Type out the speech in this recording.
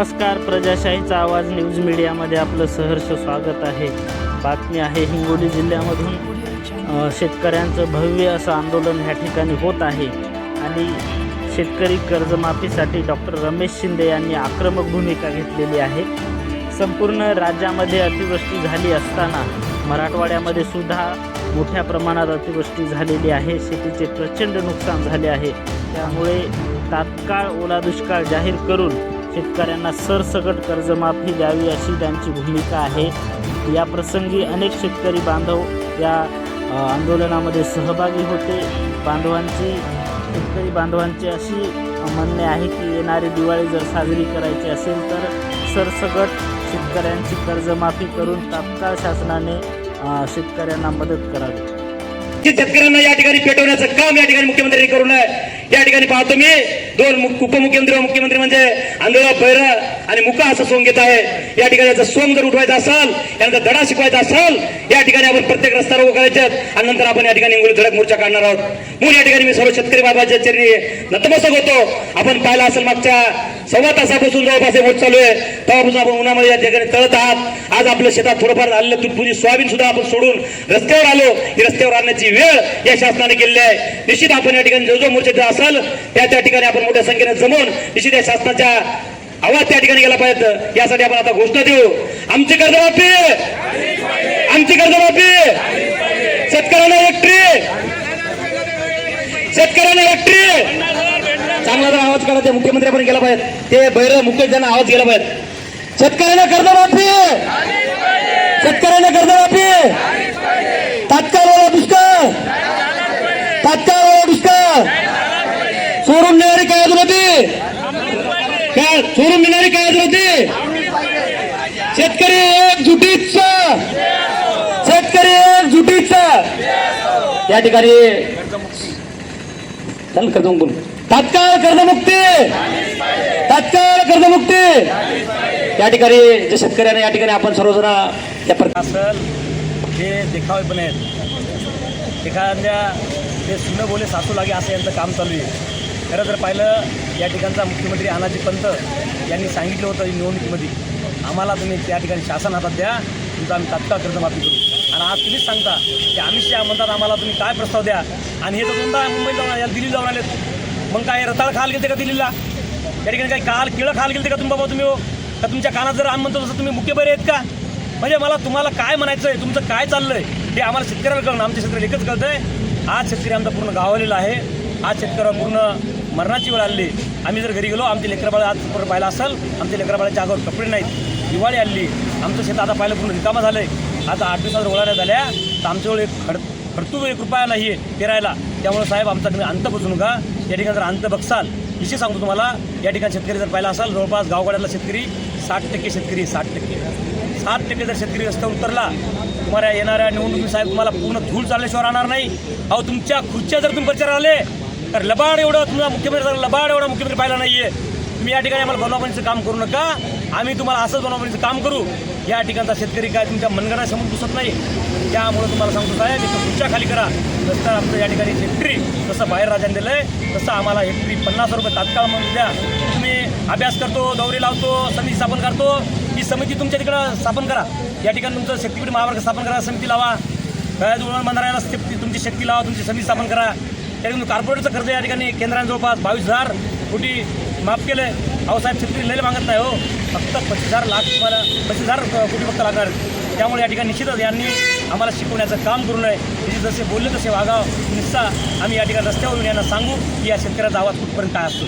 नमस्कार प्रजाशाहीचा आवाज न्यूज मीडियामध्ये आपलं सहर्ष स्वागत आहे. बातमी आहे हिंगोली जिल्ह्यामधून शेतकऱ्यांचं भव्य असं आंदोलन ह्या ठिकाणी होत आहे. आणि शेतकरी कर्जमाफीसाठी डॉक्टर रमेश शिंदे यांनी आक्रमक भूमिका घेतलेली आहे. संपूर्ण राज्यामध्ये अतिवृष्टी झाली असताना मराठवाड्यामध्ये सुद्धा मोठ्या प्रमाणात अतिवृष्टी झालेली आहे. शेतीचे प्रचंड नुकसान झाले आहे. त्यामुळे तात्काळ ओला दुष्काळ जाहीर करून शेतकऱ्यांना सरसकट कर्जमाफी द्यावी अशी त्यांची भूमिका आहे. या प्रसंगी अनेक शेतकरी बांधव या आंदोलनामध्ये सहभागी होते. बांधवांची शेतकरी बांधवांची अशी म्हणणे आहे की येणारी दिवाळी जर साजरी करायची असेल तर सरसकट शेतकऱ्यांची कर्जमाफी करून तात्काळ शासनाने शेतकऱ्यांना मदत करावी. शेतकऱ्यांना या ठिकाणी पेटवण्याचं काम या ठिकाणी मुख्यमंत्र्यांनी करू नये. या ठिकाणी पाहतो मी दोन उपमुख्यमंत्री व मुख्यमंत्री म्हणजे आंधळा पैरा आणि मुका असं सोंग घेत आहे. या ठिकाणी याचा सोंग जर उठवायचा असेल यानंतर धडा शिकवायचा असेल या ठिकाणी आपण प्रत्येक रस्त्यावर उभं करायचे आणि नंतर आपण या ठिकाणी इंगोली धडक मोर्चा काढणार आहोत. म्हणून या ठिकाणी मी सर्व शेतकरी बाबाच्या चरणी नतमस्तक होतो. आपण पाहिलं असेल मागच्या सव्वा तासापासून जवळपास हे मोठ चालू आहे. तेव्हापासून आपण उन्हामध्ये या ठिकाणी तळत आहात. आज आपल्या शेतात थोडंफार आलेलं तुटपुजी सोयाबीन सुद्धा आपण सोडून रस्त्यावर आलो. ही रस्त्यावर आणण्याची वेळ या शासनाने केलेली आहे. निश्चित आपण या ठिकाणी जो जो मोर्चा असेल त्या त्या ठिकाणी आपण मोठ्या संख्येने जमवून निश्चित या शासनाच्या आवाज त्या ठिकाणी गेला पाहिजे. यासाठी आपण आता घोषणा देऊ. आमची कर्जमाफी! आमची कर्जमाफी! शेतकऱ्यांना एकट्री! शेतकऱ्यांना एकट्री! चांगला जर आवाज काढा मुख्यमंत्री आपण गेला पाहिजे ते बैर मुख्य त्यांना आवाज गेला पाहिजे शेतकऱ्यांना कर्जमाफी! शेतकऱ्यांना कर्जमाफी! तात्काळ ओला दुष्काळ तात्काळ ओला दुष्काळ सोडून देणारी काय होती. काय सोडून देणारी काय होती? शेतकरी एक जुटीच शेतकरी एक जुटीच या ठिकाणी चल कर्ज बोल तात्काळ कर्जमुक्ती. तात्काळ कर्जमुक्ती. या ठिकाणी जे शेतकऱ्यांना या ठिकाणी आपण सर्वजण या प्रकार हे देखावे पण आहेत. एखाद्या ते सुन बोले सासू लागे असं यांचं काम चालू आहे. खरं जर पाहिलं या ठिकाणचा मुख्यमंत्री अनाजी पंत यांनी सांगितलं होतं निवडणुकीमध्ये आम्हाला तुम्ही त्या ठिकाणी शासन हातात द्या तुमचा आम्ही तात्काळ कर्जमाफी करू. आणि आज तुम्हीच सांगता की अमित शहा म्हणतात आम्हाला तुम्ही काय प्रस्ताव द्या? आणि हे तर दोनदा मुंबईत जाऊन या दिल्ली जाऊन आलेत. मग काय रताळ खाल गेलते का दिल्लीला? या ठिकाणी काही काल किळं खाल गेलते का तुम्ही बाबा तुम्ही हो? का तुमच्या कानात जर आण म्हणतो तसं तुम्ही मुख्य बरे आहेत का? म्हणजे मला तुम्हाला काय म्हणायचं आहे तुमचं काय चाललं आहे हे आम्हाला शेतकऱ्याला कळणं आमच्या शेतकऱ्याला एकच कळतंय. आज शेतकरी आमचा पूर्ण गावलेला आहे. आज शेतकऱ्यावर पूर्ण मरणाची वेळ आली. आम्ही जर घरी गेलो आमचे लेकरबाळ आज पाहिलं असेल आमच्या लेकरबाळाच्या अंगावर कपडे नाहीत. दिवाळी आली. आमचं शेत आता पाहिलं पूर्ण रिकामं झालंय. आता आठ दिवसात रोळाऱ्या झाल्या. तर आमच्याजवळ एक खड खडतू एक रुपया नाही आहे फिरायला त्यामुळे साहेब आमचा तुम्ही अंत बसू नका या ठिकाणी जर अंत बघसाल विषय सांगतो तुम्हाला. या ठिकाणी शेतकरी जर पाहिला असाल जवळपास गावगाड्यातला शेतकरी साठ टक्के शेतकरी साठ टक्के. सात टक्के जर शेतकरी रस्त्यावर उतरला तुम्हाला येणाऱ्या निवडणुकी साहेब तुम्हाला पूर्ण धूळ चालल्याशिवाय राहणार नाही. अहो तुमच्या खुर्च्या जर तुम्ही प्रचार आले तर लबाड एवढं तुम्हाला मुख्यमंत्री लबाड एवढा मुख्यमंत्री पाहिला नाहीये. तुम्ही या ठिकाणी आम्हाला बनवापणीचं काम करू नका. आम्ही तुम्हाला असंच बनवापणीचं काम करू. या ठिकाणचा शेतकरी काय तुमच्या मनगणासमोर दिसत नाही. त्यामुळे तुम्हाला सांगतो साहेब इथं तुमच्या खाली करा. जसं आमचं या ठिकाणी हेक्टरी जसं बाहेर राज्याने दिलं आहे तसं आम्हाला हेक्टरी पन्नास रुपये तात्काळ म्हणून द्या. तुम्ही अभ्यास करतो दौरे लावतो समिती स्थापन करतो. ही समिती तुमच्या तिकडं स्थापन करा. या ठिकाणी तुमचं शेतकरी महामार्ग स्थापन करा समिती लावा. गळ्यात उडवण बंधाऱ्याला तुमची शक्ती लावा तुमची समिती स्थापन करा. ठिकाणी कॉर्पोरेटचं कर्ज या ठिकाणी केंद्राने जवळपास बावीस हजार कोटी माफ केलं आहे अहो साहेब शेतकरी लय मागत नाही हो. फक्त पस्तीस हजार लाख तुम्हाला पस्तीस हजार कोटी फक्त लागणार. त्यामुळे या ठिकाणी निश्चितच यांनी आम्हाला शिकवण्याचं काम करू नये. जसे बोलले तसे वागावं. निस्सा आम्ही या ठिकाणी रस्त्यावरून यांना सांगू की या शेतकऱ्याचा आवाज कुठपर्यंत काय असतो.